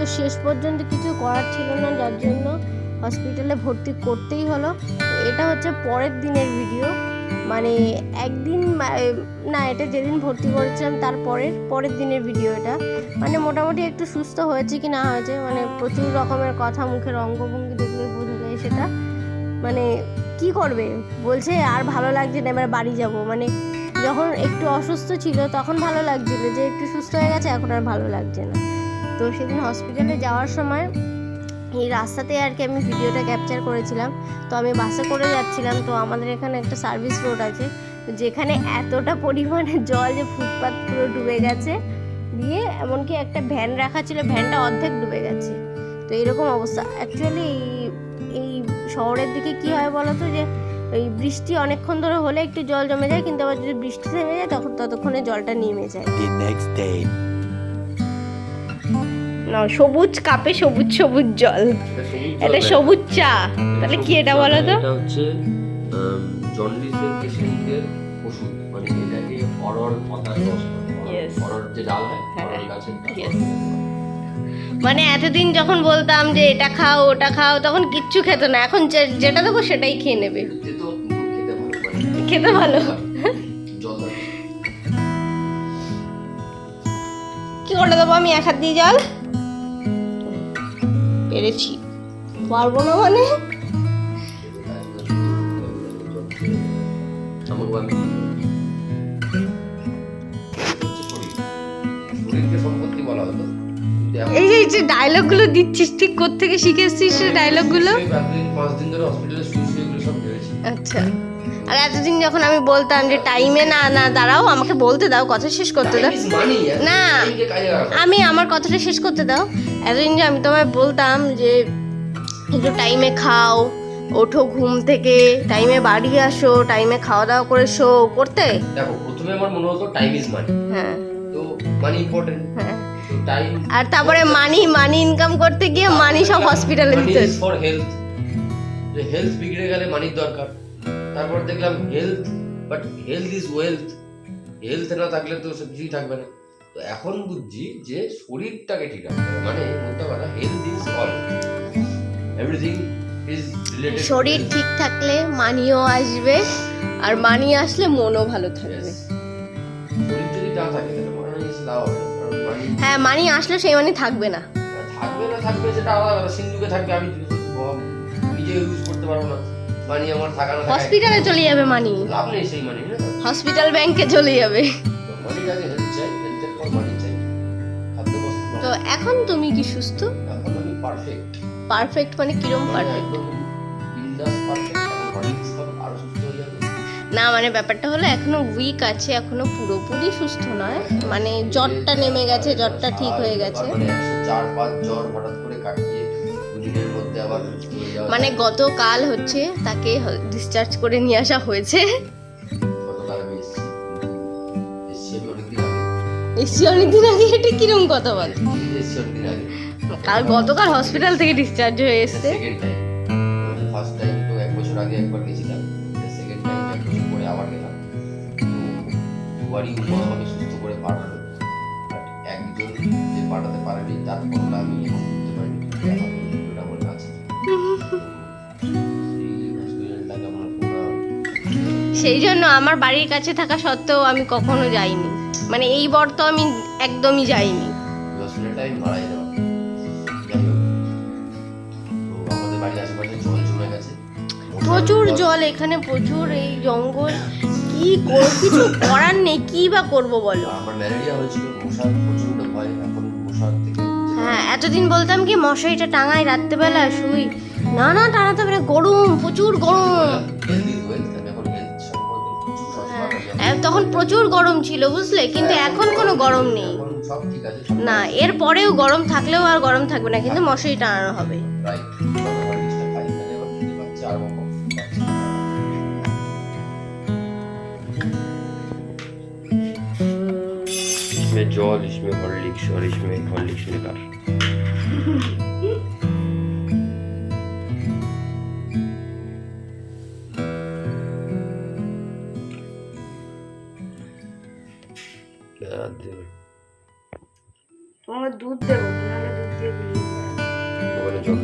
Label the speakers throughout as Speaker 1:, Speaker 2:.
Speaker 1: তো শেষ পর্যন্ত কিছু করার ছিল না, যার জন্য হসপিটালে ভর্তি করতেই হলো। এটা হচ্ছে পরের দিনের ভিডিও মানে একদিন না, এটা যেদিন ভর্তি করেছিলাম, তার পরের পরের দিনের ভিডিও এটা। মানে মোটামুটি একটু সুস্থ হয়েছে কি না হয়েছে মানে প্রচুর রকমের কথা, মুখের অঙ্গভঙ্গি দেখলে বোঝা যায় সেটা। মানে কি করবে? বলছে, আর ভালো লাগছে না, এবার বাড়ি যাব। মানে যখন একটু অসুস্থ ছিল, তখন ভালো লাগছিল। যে একটু সুস্থ হয়ে গেছে, এখন আর ভালো লাগছে না। তো সেদিন হসপিটালে যাওয়ার সময় এই রাস্তাতে আর কি আমি ভিডিওটা ক্যাপচার করেছিলাম। তো আমি বাসে করে যাচ্ছিলাম। তো আমাদের এখানে একটা সার্ভিস রোড আছে। যেখানে এতটা পরিমাণে জল যে ফুটপাত পুরো ডুবে গেছে। দিয়ে এমনকি একটা ভ্যান রাখা ছিল ভ্যানটা অর্ধেক ডুবে গেছে। তো এরকম অবস্থা। অ্যাকচুয়ালি এই এই শহরের দিকে কি হয় বলো তো যে ওই বৃষ্টি অনেকক্ষণ ধরে হলে একটু জল জমে যায়, কিন্তু আবার যদি বৃষ্টি থেমে যায়, তখন ততক্ষণে জলটা নেমে যায়। না সবুজ কাপে সবুজ সবুজ জল। এটা সবুজ চা। তাহলে কি এটা বলো তো?
Speaker 2: এটা হচ্ছে জন্ডিসের পেশেন্টদের ওষুধ। মানে এটাকে অরল পাতার রস. অরল যে ডাল হয়
Speaker 1: হ্যাঁ,
Speaker 2: গাছের
Speaker 1: মানে এতদিন যখন বলতাম যে এটা খাও ওটা খাও তখন কিচ্ছু খেত না। এখন যেটা দেবো সেটাই খেয়ে নেবে।
Speaker 2: খেতে ভালো।
Speaker 1: কি করে দেবো আমি? এক হাত দিয়ে জল? পেরেছি। পারব না মানে? এই যে যে ডায়লগগুলো দিচ্ছিস ঠিক কোত্থেকে শিখে এসছিস
Speaker 2: সব ভেবেছি।
Speaker 1: আচ্ছা। আর এতদিন যখন আমি বলতাম যে টাইমে না না দাঁড়াও আমাকে বলতে দাও কথা শেষ করতে দাও. না। আমি আমার কথাটা শেষ করতে দাও। এতদিন যে আমি তোমায় বলতাম যে একটু টাইমে খাও ওঠো ঘুম থেকে টাইমে বাড়ি আসো টাইমে খাওয়া দাওয়া করে শো করতে।
Speaker 2: দেখো প্রথমে আমার মনে হতো টাইম ইজ মানি
Speaker 1: হ্যাঁ।
Speaker 2: তো মানি ইম্পর্টেন্ট
Speaker 1: হ্যাঁ।
Speaker 2: টাইম
Speaker 1: আর তারপরে মানি মানি ইনকাম করতে গিয়ে মানি সব হসপিটালে
Speaker 2: মানি
Speaker 1: দিতে।
Speaker 2: ফর হেলথ যে হেলথ বিগড়ে গেলে মানির দরকার। তারপর দেখলাম health but health is wealth health না থাকলে তো সব কিছুই থাকবে না। তো এখন বুঝছি যে শরীরটাকে ঠিক রাখতে হবে। মানে মোদ্দা কথা health is all everything is related
Speaker 1: শরীর ঠিক থাকলে মানিও আসবে আর মানি আসলে মনও ভালো থাকবে।
Speaker 2: শরীর যদি না থাকে তাহলে মনে হয় কিছু লাভ মানি
Speaker 1: হ্যাঁ মানি আসলে সেই মানি থাকবে না।
Speaker 2: থাকবে না থাকবে সেটা আলাদা সিন্ধুকে থাকবে আমি নিজে ইউজ করতে পারব না। মানি আমার থাকা না
Speaker 1: হসপিটালে চলে যাবে মানি।
Speaker 2: লাভ নেই সেই মানি
Speaker 1: হসপিটাল ব্যাংকে চলে যাবে। এখন তুমি কি সুস্থ?
Speaker 2: এখন আমি পারফেক্ট
Speaker 1: পারফেক্ট মানে কিরম পারফেক্ট
Speaker 2: বিন্দাস পারফেক্ট এখন বডি সুস্থ হবে, আরও সুস্থ হয়ে যাবে।
Speaker 1: না মানে ব্যাপারটা হলো এখনও উইক আছে এখনও পুরোপুরি সুস্থ নয়। মানে জ্বরটা নেমে গেছে জ্বরটা ঠিক হয়ে গেছে।
Speaker 2: মানে চার পাঁচ জ্বর হঠাৎ করে কাটিয়ে মধ্যে আবার সুস্থ যাওয়া
Speaker 1: মানে গতকাল হচ্ছে তাকে ডিসচার্জ করে নিয়ে আসা হয়েছে।
Speaker 2: এসছি অনেকদিন আগে
Speaker 1: এটা কিরম কথা বল? কাল গতকাল হসপিটাল থেকে ডিসচার্জ হয়ে এসছে।
Speaker 2: ফার্স্ট টাইম তো এক বছর আগে একবার গেছিলাম। সেকেন্ড টাইম এক বছর পরে আবার গেলাম। দুবারই উপর সুস্থ করে পাঠালো বাট একজন যে পাঠাতে পারেনি তার ফলটা আমি এখন বুঝতে পারিনি। ওটা আমার কাছে। এই হসপিটালটাকে আমার পুরো
Speaker 1: সেই জন্য আমার বাড়ির কাছে থাকা সত্ত্বেও আমি কখনো যাইনি। মানে এই বর তো আমি একদমই যাইনি। প্রচুর জল এখানে প্রচুর এই জঙ্গল। কি কিছু করার নেই কি বা করব বলো? হ্যাঁ এতদিন বলতাম কি মশারিটা টাঙাই রাত্রেবেলা শুই। না না টানাতে না গরম প্রচুর গরম। তখন প্রচুর গরম ছিল বুঝলে কিন্তু এখন কোনো গরম নেই
Speaker 2: এখন সব ঠিক আছে সব
Speaker 1: না এর পরেও গরম থাকলেও আর গরম থাকবে না কিন্তু মশারি টানানো হবে
Speaker 2: রাইট আবার কিছুটা খাই তাহলে আবার খেতে পাচ্ছি আর কম इसमें जल इसमें हॉर्लिक्स और इसमें हॉर्लिक्स
Speaker 1: আর দুধ দেবো জল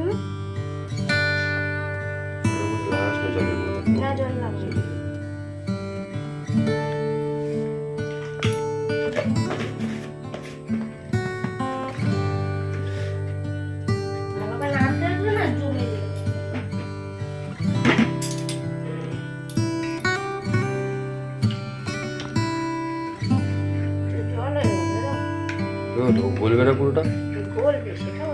Speaker 1: না? জল লাগবে না?
Speaker 2: বলবে না পুরোটা
Speaker 1: গলবে সেটা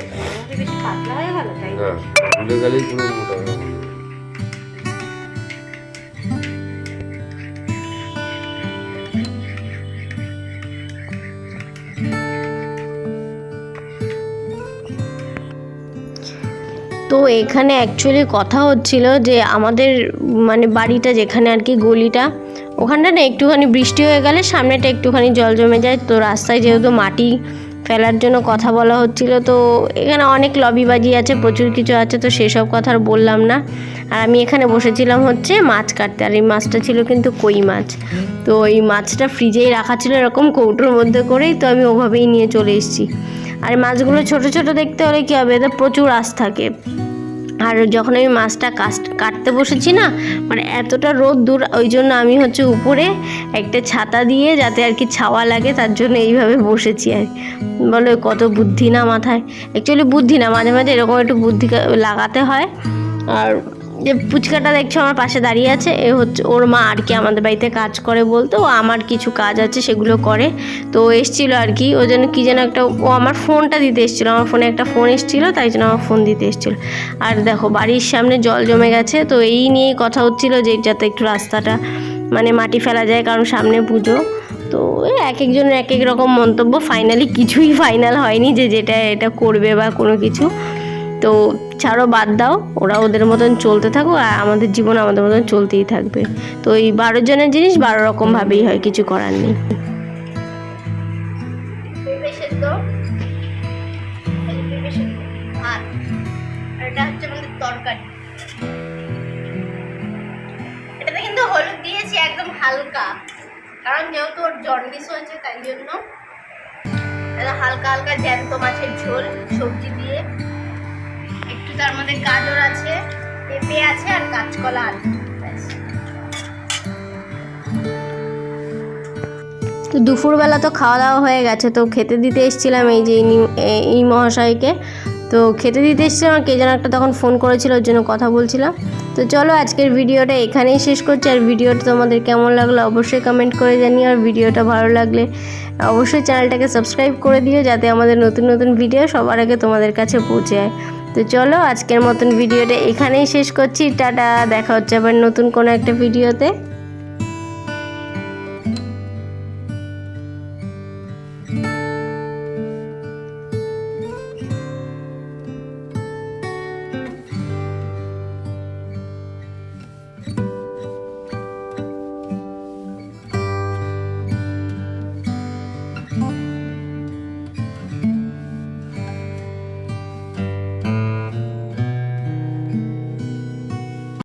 Speaker 1: বেশি পাতলা হয়ে গেল তাই
Speaker 2: হ্যাঁ ভুলে গেলেই পুরো মোটা হয়ে।
Speaker 1: তো এখানে অ্যাকচুয়ালি কথা হচ্ছিল যে আমাদের মানে বাড়িটা যেখানে আর কি গলিটা ওখানটা না একটুখানি বৃষ্টি হয়ে গেলে সামনেটা একটুখানি জল জমে যায়। তো রাস্তায় যেহেতু মাটি ফেলার জন্য কথা বলা হচ্ছিল, তো এখানে অনেক লবিবাজি আছে, প্রচুর কিছু আছে, তো সেসব কথা আর বললাম না। আর আমি এখানে বসেছিলাম হচ্ছে মাছ কাটতে, আর এই মাছটা ছিল কিন্তু কই মাছ। তো এই মাছটা ফ্রিজেই রাখা ছিল এরকম কৌটোর মধ্যে করেই, তো আমি ওভাবেই নিয়ে চলে এসেছি। আর মাছগুলো ছোট ছোট দেখতে হলে কী হবে এতে প্রচুর আশ থাকে। আর যখন আমি মাছটা কাটতে বসেছি না মানে এতটা রোদ দূর, ওই জন্য আমি হচ্ছে উপরে একটা ছাতা দিয়ে যাতে আর কি ছাওয়া লাগে, তার জন্য এইভাবে বসেছি আর। বলো, কত বুদ্ধি না মাথায় অ্যাকচুয়ালি বুদ্ধি না, মাঝে মাঝে এরকম একটু বুদ্ধি লাগাতে হয় আর যে পুচকাটা দেখছ আমার পাশে দাঁড়িয়ে আছে, এ হচ্ছে ওর মা আর কি আমাদের বাড়িতে কাজ করে বলতো, ও আমার কিছু কাজ আছে সেগুলো করে। তো এসেছিল আর কি ওই জন্য কী যেন একটা, ও আমার ফোনটা দিতে এসেছিল, আমার ফোনে একটা ফোন এসেছিল, তাই জন্য আমার ফোন দিতে এসেছিল। আর দেখো বাড়ির সামনে জল জমে গেছে, তো এই নিয়েই কথা হচ্ছিল যে যাতে একটু রাস্তাটা মানে মাটি ফেলা যায় কারণ সামনে পুজো। তো এক একজনের এক এক রকম মন্তব্য ফাইনালি কিছুই ফাইনাল হয়নি যে যেটা এটা করবে বা কোনো কিছু। তো ছাড়ো, বাদ দাও। ওরা ওদের মতন চলতে থাকুক আর আমাদের জীবন আমাদের মতন চলতেই থাকবে। তো এই বারো জনের জিনিস বারো রকমভাবেই হয়, কিছু করার নেই। হালকা। কারণ যেহেতু ওর জন্ডিস হয়েছে, তাই জন্য। হালকা হালকা জ্যান্ত মাছের ঝোল, সবজি দিয়ে। তার মধ্যে গাজর আছে, পেঁপে আছে আর কাঁচকলা আলু। তো দুপুরবেলা তো খাওয়া দাওয়া হয়ে গেছে, তো খেতে দিতে এসেছিলাম এই যে এই মহাশয়কে। তো খেতে দিতে এসেছিলাম কে যেন একটা তখন ফোন করেছিল, ওর জন্য কথা বলছিলাম। তো চলো আজকের ভিডিওটা এখানেই শেষ করছি, আর ভিডিওটা তোমাদের কেমন লাগল অবশ্যই কমেন্ট করে জানিও, আর ভিডিওটা ভালো লাগলে অবশ্যই চ্যানেলটাকে সাবস্ক্রাইব করে দিও, যাতে আমাদের নতুন নতুন ভিডিও সবার আগে তোমাদের কাছে পৌঁছে যায়। তো চলো আজকের মতন ভিডিওটা এখানেই শেষ করছি। টাটা, দেখা হচ্ছে আবার নতুন কোনো একটা ভিডিওতে।